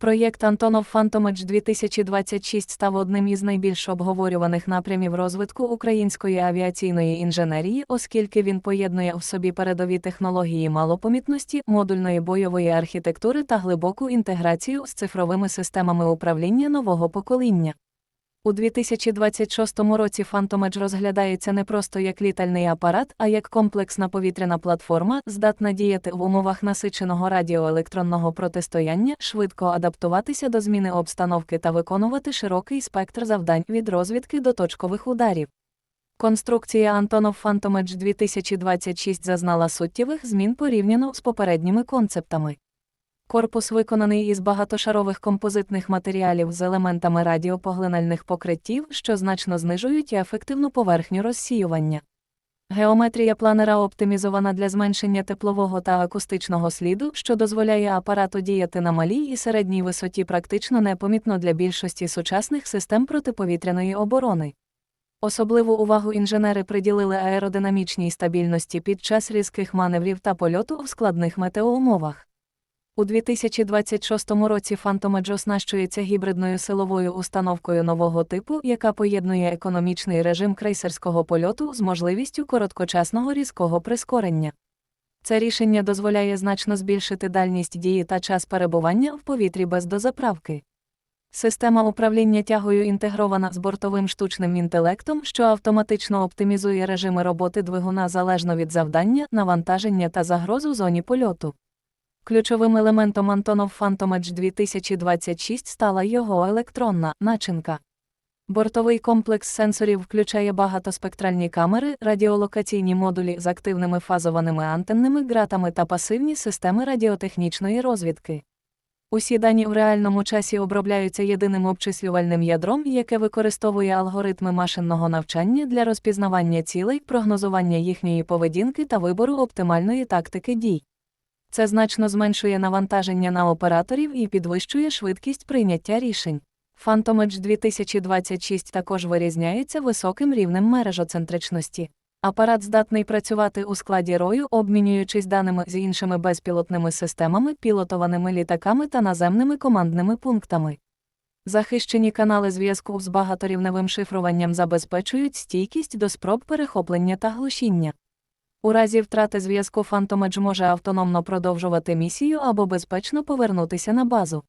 Проєкт Антонов Фантомедж 2026 став одним із найбільш обговорюваних напрямів розвитку української авіаційної інженерії, оскільки він поєднує в собі передові технології малопомітності, модульної бойової архітектури та глибоку інтеграцію з цифровими системами управління нового покоління. У 2026 році Phantom розглядається не просто як літальний апарат, а як комплексна повітряна платформа, здатна діяти в умовах насиченого радіоелектронного протистояння, швидко адаптуватися до зміни обстановки та виконувати широкий спектр завдань від розвідки до точкових ударів. Конструкція Антонов Phantom 2026 зазнала суттєвих змін порівняно з попередніми концептами. Корпус виконаний із багатошарових композитних матеріалів з елементами радіопоглинальних покриттів, що значно знижують ефективну поверхню розсіювання. Геометрія планера оптимізована для зменшення теплового та акустичного сліду, що дозволяє апарату діяти на малій і середній висоті практично непомітно для більшості сучасних систем протиповітряної оборони. Особливу увагу інженери приділили аеродинамічній стабільності під час різких маневрів та польоту в складних метеоумовах. У 2026 році Phantom оснащується гібридною силовою установкою нового типу, яка поєднує економічний режим крейсерського польоту з можливістю короткочасного різкого прискорення. Це рішення дозволяє значно збільшити дальність дії та час перебування в повітрі без дозаправки. Система управління тягою інтегрована з бортовим штучним інтелектом, що автоматично оптимізує режими роботи двигуна залежно від завдання, навантаження та загроз у зоні польоту. Ключовим елементом Antonov Phantom Edge 2026 стала його електронна начинка. Бортовий комплекс сенсорів включає багатоспектральні камери, радіолокаційні модулі з активними фазованими антенними ґратами та пасивні системи радіотехнічної розвідки. Усі дані в реальному часі обробляються єдиним обчислювальним ядром, яке використовує алгоритми машинного навчання для розпізнавання цілей, прогнозування їхньої поведінки та вибору оптимальної тактики дій. Це значно зменшує навантаження на операторів і підвищує швидкість прийняття рішень. Phantom Edge 2026 також вирізняється високим рівнем мережоцентричності. Апарат здатний працювати у складі рою, обмінюючись даними з іншими безпілотними системами, пілотованими літаками та наземними командними пунктами. Захищені канали зв'язку з багаторівневим шифруванням забезпечують стійкість до спроб перехоплення та глушіння. У разі втрати зв'язку Edge може автономно продовжувати місію або безпечно повернутися на базу.